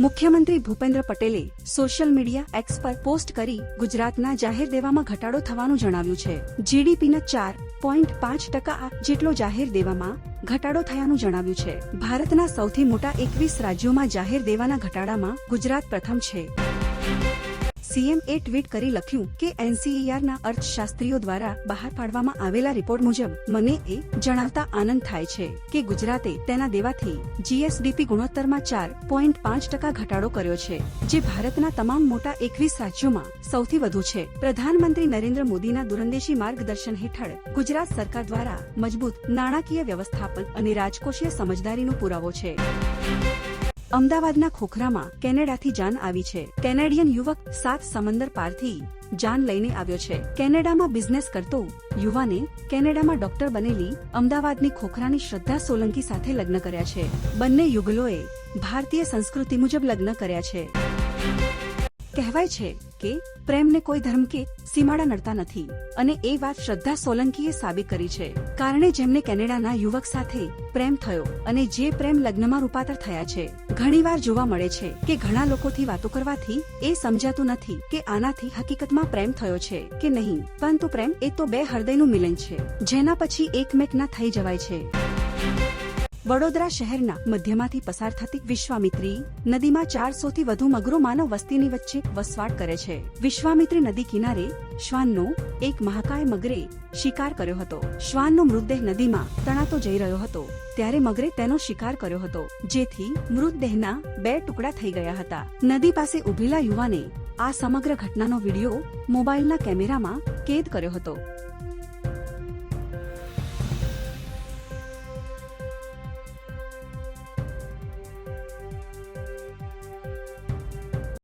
મુખ્યમંત્રી ભૂપેન્દ્ર પટેલે social media X પર પોસ્ટ કરી ગુજરાતના જાહેર દેવામાં ઘટાડો થવાનું જણાવ્યું છે. જીડીપીના ચાર પોઈન્ટ પાંચ ટકા જેટલો જાહેર દેવામાં ઘટાડો થયાનું જણાવ્યું છે. ભારતના સૌથી મોટા એકવીસ રાજ્યોમાં જાહેર દેવાના ઘટાડામાં ગુજરાત પ્રથમ છે. સીએમ એ ટ્વીટ કરી લખ્યું કે એનસીઈઆરના અર્થશાસ્ત્રીઓ દ્વારા બહાર પાડવામાં આવેલા રિપોર્ટ મુજબ મને એ જણાવતા આનંદ થાય છે કે ગુજરાતે તેના દેવાથી જીએસડીપી ગુણોત્તરમાં ચાર પોઈન્ટ પાંચ ટકા ઘટાડો કર્યો છે, જે ભારતના તમામ મોટા એકવીસ રાજ્યોમાં સૌથી વધુ છે. પ્રધાનમંત્રી નરેન્દ્ર મોદીના દૂરંદેશી માર્ગદર્શન હેઠળ ગુજરાત સરકાર દ્વારા મજબૂત નાણાકીય વ્યવસ્થાપન અને રાજકોષીય સમજદારીનો પુરાવો છે. અમદાવાદના ખોખરામાં કેનેડાથી જાન આવી છે. કેનેડિયન યુવક સાત સમંદર પારથી જાન લઈને આવ્યો છે. કેનેડામાં બિઝનેસ કરતો યુવાને કેનેડામાં ડોક્ટર બનેલી અમદાવાદની ખોખરાની શ્રદ્ધા સોલંકી સાથે લગ્ન કર્યા છે. બંને યુગલોએ ભારતીય સંસ્કૃતિ મુજબ લગ્ન કર્યા છે. કહેવાય છે કે પ્રેમને કોઈ ધર્મ કે સીમાડા નડતા નથી અને એ વાત શ્રદ્ધા સોલંકીએ સાબિત કરી છે. કારણે જેમને કેનેડાના યુવક સાથે પ્રેમ થયો અને જે પ્રેમ લગ્નમાં રૂપાંતર થયા છે, ઘણીવાર જોવા મળે છે કે ઘણા લોકોથી વાતો કરવાથી એ સમજાતું નથી કે આનાથી હકીકતમાં પ્રેમ થયો છે કે નહીં. પરંતુ પ્રેમ એ તો બે હૃદયનું મિલન છે, જેના પછી એકમેકના થઈ જવાય છે. વડોદરા શહેરના મધ્યમાંથી પસાર થતી વિશ્વામિત્રી નદીમાં ચારસો થી વધુ મગરો માનવ વસ્તીની વચ્ચે વસવાટ કરે છે. વિશ્વામિત્રી નદી કિનારે શ્વાનનો એક મહાકાય મગરે શિકાર કર્યો હતો. શ્વાનનો મૃતદેહ નદીમાં તણાતો જઈ રહ્યો હતો. ત્યારે મગરે તેનો શિકાર કર્યો હતો. જેથી મૃતદેહના બે ટુકડા થઈ ગયા હતા. નદી પાસે ઉભેલા યુવાને આ સમગ્ર ઘટનાનો વીડિયો મોબાઈલના કેમેરામાં કેદ કર્યો હતો.